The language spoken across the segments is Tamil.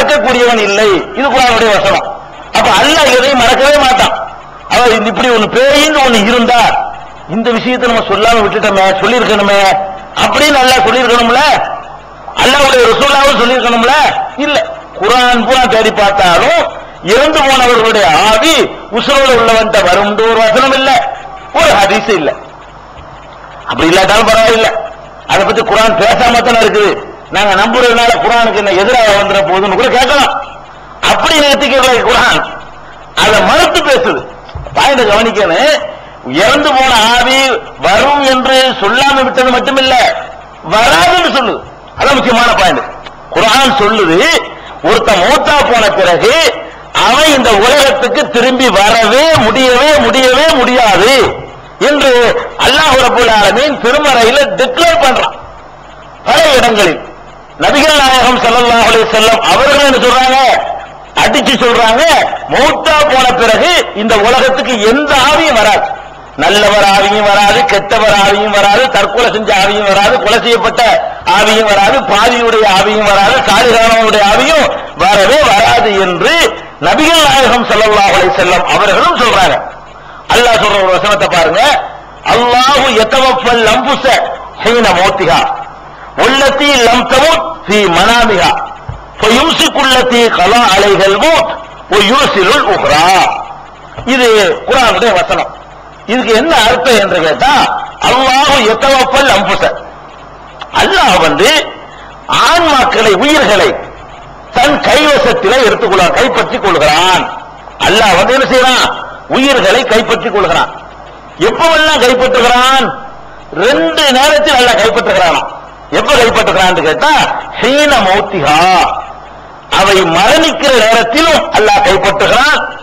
மறக்கக்கூடியவன் இல்லை. இது குரானுடைய வசனம். அப்ப அல்லாஹ் எதையும் மறக்கவே மாட்டான். அவ இப்படி ஒண்ணு பேயின்னு ஒண்ணு இருந்தா இந்த விஷயத்தை நம்ம சொல்லாம விட்டுட்டோமே சொல்லியிருக்கணுமே அப்படின்னு நல்லா சொல்லியிருக்கணும்ல? அல்லாவுடைய ரசூலாவும் சொல்லியிருக்கணும்ல? இல்ல. குரான் பூரா தேடி பார்த்தாலும் இறந்து போனவர்களுடைய ஆவி உசுரோட உள்ளவன்ட்ட வரும் ஒரு வசனம் இல்ல. ஒரு ஹரிசு இல்ல. அப்படி இல்லாட்டாலும் பரவாயில்ல. அதை பத்தி குரான் பேசாம தானே இருக்குது. நாங்க நம்புறதுனால குரானுக்கு என்ன எதிராக வந்துட போகுதுன்னு கூட கேட்கலாம். அப்படி நிறுத்திக்கல குரான். அதை மறுத்து பேசுது. பாயிண்ட கவனிக்கணும் இறந்து போன ஆவி வரும் என்று சொல்லாம விட்டது மட்டுமில்ல வராதுன்னு சொல்லுது. அதான் முக்கியமான பாயிண்ட். குரான் சொல்லுது ஒருத்தன் மூத்தா போன பிறகு அவன் இந்த உலகத்துக்கு திரும்பி வரவே முடியவே முடியவே முடியாது என்று அல்லாஹ் ரபுல் ஆலமீன் திருமறையில் டிக்ளேர் பண்றான். பல இடங்களில். நபிகள் நாயகம் செல்லல்லா அலி செல்லம் அவர்கள் என்ன சொல்றாங்க? அடிச்சு சொல்றாங்க. மூத்தா போன பிறகு இந்த உலகத்துக்கு எந்த ஆவியும் வராது. நல்லவர் ஆவியும் வராது கெட்டவர் ஆவியும் வராது தற்கொலை செஞ்ச ஆவியும் வராது கொலை செய்யப்பட்ட ஆவியும் வராது பாதியுடைய ஆவியும் வராது சாலிகானவனுடைய ஆவியும் வரவே வராது என்று நபிகள் நாயகம் ஸல்லல்லாஹு செல்லம் அவர்களும் சொல்றாங்க. அல்லாஹ் சொல்ற ஒரு வசனத்தை பாருங்க. அல்லாஹு எத்தவப்பல் அம்புச ஹீன மோத்திகா உள்ளத்தி லம் தமுத் ஃபி மனாமிகா ஃபயும்சிக்குள்ளத்தி கலா அலைகள் மூத் ஒயூசிலுள் உஹ்ரா. இது குரானுடைய வசனம். இதுக்கு என்ன அர்த்தம் என்று கேட்டா அல்லாஹு எத்தவப்பல் அம்புச. அல்லாஹ் வந்து ஆன்மாக்களை உயிர்களை தன் கைவசத்தில எடுத்துக்கொள்கிறான் கைப்பற்றிக் கொள்கிறான். அல்லாஹ் வந்து என்ன செய்யறான்? உயிர்களை கைப்பற்றிக் கொள்கிறான். எப்பவெல்லாம் கைப்பற்றுகிறான்? ரெண்டு நேரத்தில் அல்ல கைப்பற்றுகிறானா எப்ப கைப்பற்றுகிறான்னு கேட்டா சீன மௌத்திகா. அவை மரணிக்கிற நேரத்திலும் அல்லாஹ் கைப்பற்றுகிறான்.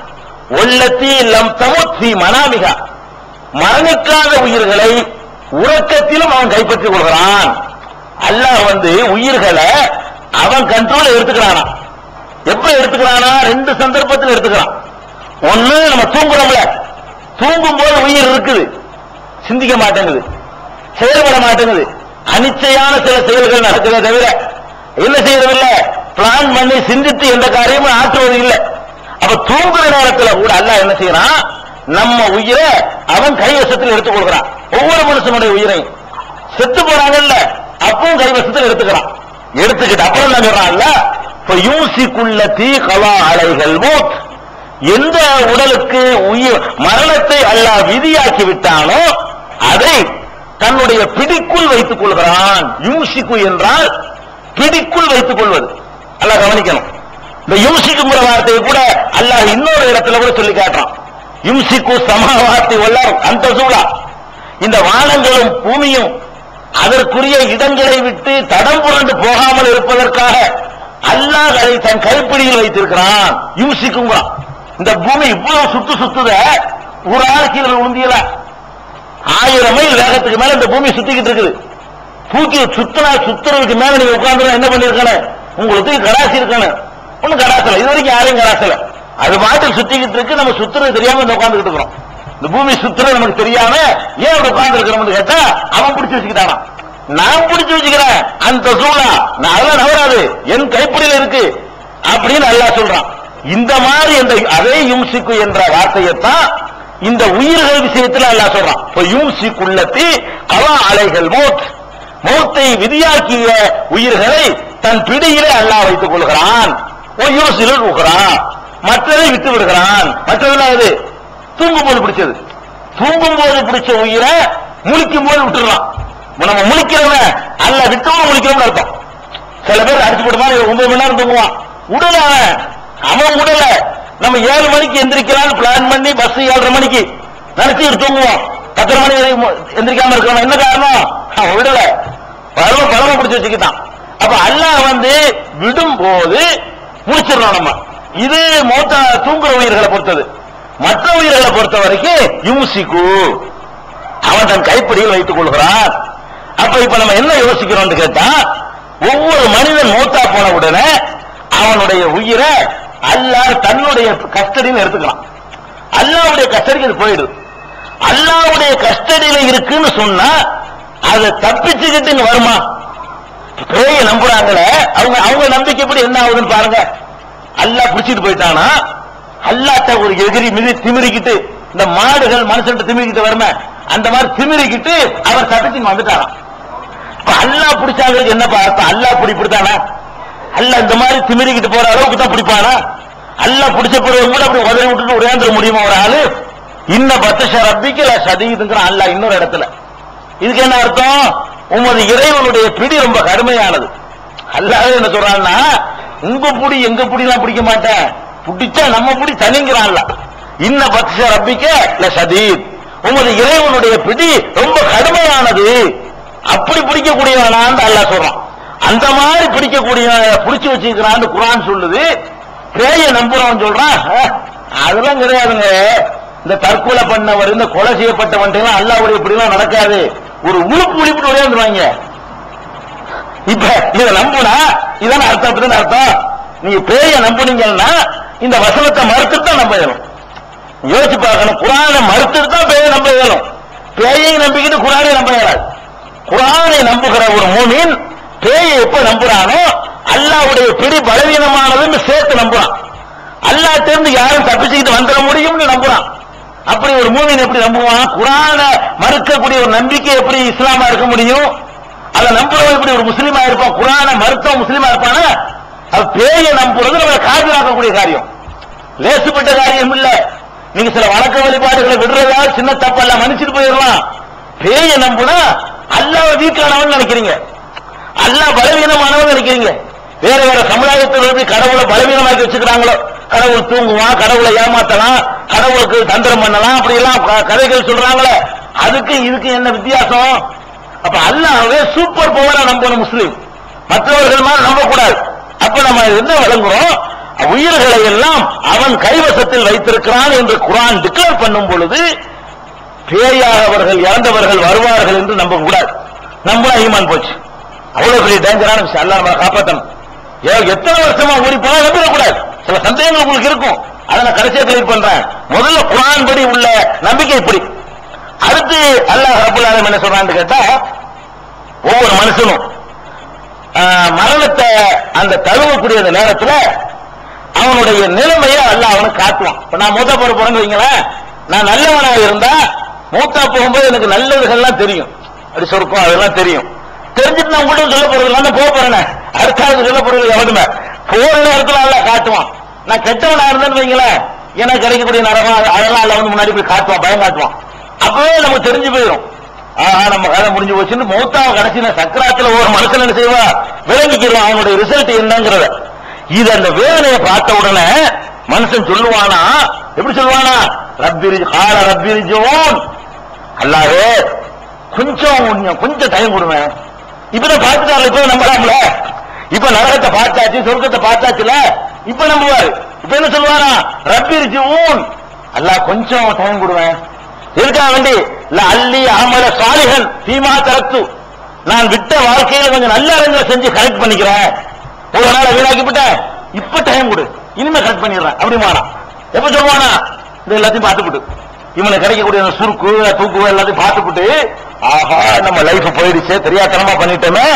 உள்ளத்தி லம் தமுத்தி மனாமிகா. மரணிக்காத உயிர்களை உறக்கத்திலும் அவன் கைப்பற்றிக் கொள்கிறான். அல்லாஹ் வந்து உயிர்களை அவன் கண்ட்ரோல் எடுத்துக்கிறானா? எப்ப எடுத்துக்கிறானா? ரெண்டு சந்தர்ப்பத்தில் எடுத்துக்கிறான். ஒண்ணு நம்ம தூங்குறோம்ல. தூங்கும் போது உயிர் இருக்குது. சிந்திக்க மாட்டேங்குது. செயல்பட மாட்டேங்குது. அனிச்சையான சில செயல்கள் நடக்கிறத தவிர என்ன செய்யறதில்லை? பிளான் பண்ணி சிந்தித்து எந்த காரியமும் ஆற்றுவது இல்லை. அப்ப தூங்குற நேரத்தில் கூட அல்ல என்ன செய்யறான்? நம்ம உயிரை அவன் கைவசத்தில் எடுத்துக் கொள்கிறான் ஒவ்வொரு மனுஷனுடைய உயிரையும். செத்து போறாங்கல்ல அப்பவும் கைவசத்தில் எடுத்துக்கிறான். எடுத்துக்கிட்டு அப்புறம் என்ன சொல்றான்ல? இப்ப யூசிக்குள்ள தீ கலா அலைகள் மூத். எந்த உடலுக்கு உயிர் மரணத்தை அல்ல விதியாக்கி விட்டானோ அதை தன்னுடைய பிடிக்குள் வைத்துக் கொள்கிறான். யூசிக்கு என்றால் பிடிக்குள் வைத்துக் கொள்வது. அல்லாஹ் கவனிக்கணும். இந்த யூசிக்குங்கிற வார்த்தையை கூட அல்லாஹ் இன்னொரு இடத்துல கூட சொல்லி காட்டுறான். யூசிக்கு சமாவாத்தி வல்லார் அந்த சூழா. இந்த வானங்களும் பூமியும் அதற்குரிய இடங்களை விட்டு தடம் புரண்டு போகாமல் இருப்பதற்காக அல்லாஹ் அதை தன் கைப்பிடியில் வைத்திருக்கிறான். யூசிக்குங்கிறான் இந்த பூமி இவ்வளவு சுத்து சுத்துத. ஒரு ஆட்சியில் கீழே ஆயிரம் மைல் வேகத்துக்கு மேல இந்த பூமி சுத்திக்கிட்டு இருக்குது. தூக்கி சுத்தனா சுத்துறதுக்கு மேல நீங்க உட்கார்ந்து என்ன பண்ணிருக்கானே உங்களுக்கு கடாசி இருக்கானே ஒண்ணும் கடாசல இது வரைக்கும் யாரையும் கடாசல அது பாட்டுக்கு சுத்திக்கிட்டு இருக்கு. நம்ம சுத்துறது தெரியாம இந்த உட்கார்ந்துகிட்டு இருக்கிறோம். இந்த பூமி சுத்துறது நமக்கு தெரியாம ஏன் அப்படி உட்கார்ந்து இருக்கிறோம்னு கேட்டா அவன் பிடிச்சு வச்சுக்கிட்டானா நான் பிடிச்சு வச்சுக்கிறேன். அந்த சூழலா? நான் அதெல்லாம் நவராது என் கைப்பிடியில இருக்கு. அப்படின்னு நல்லா சொல்றான். இந்த மாதிரி அந்த அதே இம்சிக்கு என்ற வார்த்தையைத்தான் இந்த உயிர்கள் விஷயத்துல அல்லாஹ் சொல்றான். இப்ப குள்ளத்தி கலா அலைகள் மோத். மௌத்தை விதியாக்கிய உயிர்களை தன் பிடியிலே அல்லாஹ் வைத்துக் கொள்கிறான். யூசிலுள் உகிறான் மற்றதை விட்டு விடுகிறான். மற்றதெல்லாம் அது தூங்கும் போது பிடிச்சது. தூங்கும் போது பிடிச்ச உயிரை முழிக்கும் போது விட்டுடலாம் நம்ம முழிக்கிறவன் அல்ல விட்டவன் முழிக்கிறவன் அர்த்தம். சில பேர் அடிச்சு போட்டு மாதிரி ஒன்பது மணி நேரம் தூங்குவான். உடல அவன். அவன் உடல நம்ம ஏழு மணிக்கு எந்திரிக்கலாம்னு பிளான் பண்ணி பஸ் ஏழரை மணிக்கு நினைச்சு தூங்குவோம். பத்தரை மணி வரைக்கும் எந்திரிக்காம இருக்கிறவன் என்ன காரணம்? அவன் விடல. பரவ பரவ பிடிச்சி வச்சுக்கிட்டான். அப்ப அல்லாஹ் வந்து விடும் போது முடிச்சிடணும் நம்ம. இது மோத்த தூங்குற உயிர்களை பொறுத்தது. மற்ற உயிர்களை பொறுத்த வரைக்கும் யூசிக்கு. அவன் தன் கைப்படியில் வைத்துக் கொள்கிறான். அப்ப இப்ப நம்ம என்ன யோசிக்கிறோம்னு கேட்டா ஒவ்வொரு மனிதன் மூத்தா போன உடனே அவனுடைய உயிரை அல்லாஹ் தன்னுடைய கஸ்டடியில் எடுத்துக்கலாம். அல்லாவுடைய கஸ்டடிக்கு அது போயிடுது. அல்லாவுடைய கஸ்டடியில இருக்குன்னு சொன்னா அதை தப்பிச்சுக்கிட்டு இங்க வருமா? பேய நம்புறாங்களே அவங்க அவங்க நம்பிக்கைப்படி என்ன ஆகுதுன்னு பாருங்க. அல்லாஹ் பிடிச்சிட்டு போயிட்டானா? அல்லாட்ட ஒரு எதிரி மிதி திமிரிக்கிட்டு இந்த மாடுகள் மனுஷன் திமிரிக்கிட்டு வருமே அந்த மாதிரி திமிரிக்கிட்டு அவர் தப்பிச்சு வந்துட்டாராம் அல்லா பிடிச்சாங்களுக்கு என்ன பார்த்தா அல்லாஹ் பிடி பிடித்தானா அல்லாஹ் இந்த மாதிரி திமிரிக்கிட்டு போற அளவுக்கு தான் பிடிப்பானா? அல்லா பிடிச்ச பிறகு கூட அப்படி உதவி விட்டுட்டு உடையாந்துட முடியுமா ஒரு ஆளு? இன்ன பத்தஷ ரப்பிக்கல சதீதுங்கிறான் அல்ல இன்னொரு இடத்துல. இதுக்கு என்ன அர்த்தம்? உமது இறைவனுடைய பிடி ரொம்ப கடுமையானது. அல்லாஹ் என்ன சொல்றான்னா உங்க புடி எங்க புடிலாம் பிடிக்க மாட்டேன். பிடிச்சா நம்ம புடி தனிங்கிறான்ல இன்ன பத்ஷ ரப்பிக்க இல்ல சதீத் உமது இறைவனுடைய பிடி ரொம்ப கடுமையானது. அப்படி பிடிக்கக்கூடியவனான்னு அல்லாஹ் சொல்றான். அந்த மாதிரி பிடிக்கக்கூடிய பிடிச்சு வச்சிருக்கிறான்னு குரான் சொல்லுது. பேய நம்புறவன் சொல்றான் அதெல்லாம் கிடையாதுங்க. இந்த தற்கொலை பண்ணவர் இந்த கொலை செய்யப்பட்டவன் அல்லாவுடைய இப்படிலாம் நடக்காது. ஒரு உழுப்பு உழிப்பு விளையாண்டுருவாங்க இப்ப இத நம்புனா இதான அர்த்தம் அப்படிதான் அர்த்தம்? நீங்க பேய நம்புனீங்கன்னா இந்த வசனத்தை மறுத்துட்டு தான் நம்ப இயலும் யோசிச்சு பார்க்கணும். குரானை மறுத்துட்டு தான் பேயை நம்ப இயலும் பேயை நம்பிக்கிட்டு குரானை நம்ப இயலாது குரானை நம்புகிற ஒரு மூமின் பேயை எப்ப நம்புறானோ அல்லாவுடைய பிடி பலவீனமானதுன்னு சேர்த்து நம்புறான். அல்லாட்ட இருந்து யாரும் தப்பிச்சுக்கிட்டு வந்துட முடியும்னு நம்புறான். அப்படி ஒரு மூவின் எப்படி நம்புவான்? குரான மறுக்கக்கூடிய ஒரு நம்பிக்கை எப்படி இஸ்லாமா இருக்க முடியும்? அதை நம்புறவன் எப்படி ஒரு முஸ்லீமா இருப்பான்? குரான மறுத்தவன் முஸ்லீமா இருப்பானா? அது பேயை நம்புறது நம்மளை காதலாக்கக்கூடிய காரியம். லேசுப்பட்ட காரியம் இல்ல. நீங்க சில வழக்க வழிபாடுகளை விடுறதா சின்ன தப்பெல்லாம் மன்னிச்சுட்டு போயிடலாம். பேயை நம்புனா அல்லாவை வீக்கானவன் நினைக்கிறீங்க. அல்லா பலவீனமானவன் நினைக்கிறீங்க. வேற வேற சமுதாயத்தில் எப்படி கடவுளை பலவீனமாக்கி வச்சுக்கிறாங்களோ? கடவுள் தூங்குவான் கடவுளை ஏமாத்தலாம் கடவுளுக்கு தந்திரம் பண்ணலாம் அப்படி எல்லாம் க- கதைகள் சொல்றாங்களே. அதுக்கு இதுக்கு என்ன வித்தியாசம்? அப்ப அல்லாவே சூப்பர் பவரா நம்பணும் முஸ்லீம். மற்றவர்கள் மாதிரி நம்பக்கூடாது. அப்ப நம்ம என்ன வழங்குறோம் உயிர்களை எல்லாம் அவன் கைவசத்தில் வைத்திருக்கிறான் என்று குரான் டிக்ளேர் பண்ணும் பொழுது பேயாக அவர்கள் இறந்தவர்கள் வருவார்கள் என்று நம்ப கூடாது நம்பினா ஈமான் போச்சு. அவ்வளவு பெரிய டேஞ்சரான விஷயம். அல்லாஹ் நம்ம காப்பாற்றணும் எத்தனை வருஷமா ஒரு பணம் நம்பிடக்கூடாது சில சந்தேகங்கள் உங்களுக்கு இருக்கும். அதை நான் கடைசியா கிளியர் பண்றேன். முதல்ல குரான் படி உள்ள நம்பிக்கை இப்படி அடுத்து அல்லாஹ் ரபுல் ஆலம் என்ன சொல்றான்னு கேட்டா ஒவ்வொரு மனுஷனும் மரணத்தை அந்த தழுவக்கூடிய அந்த நேரத்துல அவனுடைய நிலைமையை அல்லாஹ் அவனுக்கு காட்டுவான். இப்ப நான் மூத்தா போற போறேன்னு வைங்களேன். நான் நல்லவனாக இருந்தா மூத்தா போகும்போது எனக்கு நல்லதுகள்லாம் தெரியும். அப்படி சொருக்கும் அதெல்லாம் தெரியும். தெரிஞ்சுட்டு நான் உங்கள்கிட்ட சொல்ல போறது போக போறேன். அடுத்தாவது சொல்ல பொருள் எவனுமே. போற நேரத்தில் அல்லாஹ் காட்டுவான். நான் கெட்டவனா இருந்தேன்னு வைங்களேன். எனக்கு கிடைக்கக்கூடிய நரகம் அதெல்லாம் அல்ல வந்து முன்னாடி போய் காட்டுவான் பயம் காட்டுவான். அப்பவே நமக்கு தெரிஞ்சு போயிடும் ஆஹா நம்ம கதை முடிஞ்சு போச்சுன்னு மூத்தாவை கடைசியில சக்கராத்துல ஒரு மனுஷன் என்ன செய்வா? விளங்கிக்கிறோம் அவனுடைய ரிசல்ட் என்னங்கிறத. இது அந்த வேதனையை பார்த்த உடனே மனுஷன் சொல்லுவானா? எப்படி சொல்லுவானா? ரப்பிரி கால ரப்பிரிஜோன் அல்லாவே கொஞ்சம் கொஞ்சம் கொஞ்சம் டைம் கொடுவேன் இப்பதான் பார்த்துட்டாங்க இப்ப நம்பலாம்ல. இப்ப நரகத்தை பார்த்தாச்சு சொர்க்கத்தை பார்த்தாச்சுல இப்ப நம்புவாரு. இப்ப என்ன சொல்லுவாரா? ஊன் எல்லா கொஞ்சம் டைம் கொடுவேன். எதுக்காக வேண்டி? இல்ல அல்லி அமல சாலிகன் தீமா தரத்து. நான் விட்ட வாழ்க்கையில கொஞ்சம் நல்ல இடங்களை செஞ்சு கரெக்ட் பண்ணிக்கிறேன். ஒரு நாளை வீணாக்கிவிட்டேன் இப்ப டைம் கொடு. இனிமே கரெக்ட் பண்ணிடுறேன். அப்படிமானா எப்ப சொல்லுவானா? இது எல்லாத்தையும் பார்த்துக்கிட்டு இவனுக்கு கிடைக்கக்கூடிய அந்த சுருக்கு தூக்கு எல்லாத்தையும் பார்த்துக்கிட்டு ஆஹா நம்ம லைஃப் போயிடுச்சு தெரியாதனமா பண்ணிட்டோமே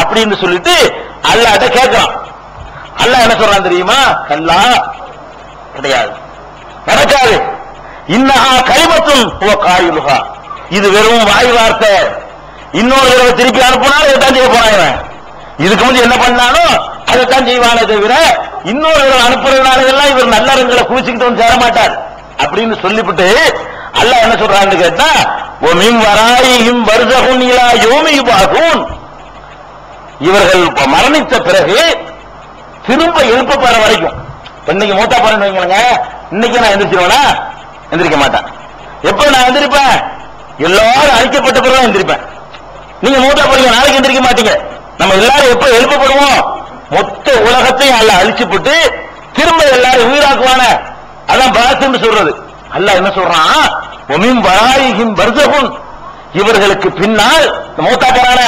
அப்படின்னு சொல்லிட்டு அல்லாட்ட கேட்கறான். அல்ல என்ன சொல்றான் தெரியுமா? கல்லா கிடையாது. நடக்காது இன்னஹா கைமத்தும் ஓ காயுலுகா இது வெறும் வாய் வார்த்தை. இன்னொரு தடவை திருப்பி அனுப்புனாலும் இதைத்தான் செய்ய போறாங்க இவன். இதுக்கு முந்தைய என்ன பண்ணானோ அதைத்தான் செய்வானே தவிர இன்னொரு தடவை அனுப்புறதுனால எல்லாம் இவர் நல்லறங்களை குளிச்சுக்கிட்டு வந்து சேர மாட்டார் அப்படின்னு சொல்லிவிட்டு அல்ல என்ன சொல்றான்னு கேட்டா ஓ மின் வராயும் வருதகுன் இலா யோமி பாகும் இவர்கள் மரணித்த பிறகு திரும்ப எழுப்பப்படுற வரைக்கும். இன்னைக்கு மூத்தா போறேன்னு வைங்களேங்க இன்னைக்கு நான் எந்திரிச்சிருவேனா? எந்திரிக்க மாட்டேன். எப்ப நான் எந்திரிப்பேன்? எல்லாரும் அழிக்கப்பட்ட பிறகு தான் எந்திரிப்பேன். நீங்க மூத்தா போறீங்க நாளைக்கு எந்திரிக்க மாட்டீங்க. நம்ம எல்லாரும் எப்ப எழுப்பப்படுவோம்? மொத்த உலகத்தையும் அல்ல போட்டு திரும்ப எல்லாரும் உயிராக்குவான. அதான் பாசுன்னு சொல்றது. அல்ல என்ன சொல்றான்? ஒமின் வராயிகின் வருதகுன். இவர்களுக்கு பின்னால் மூத்தா போறான.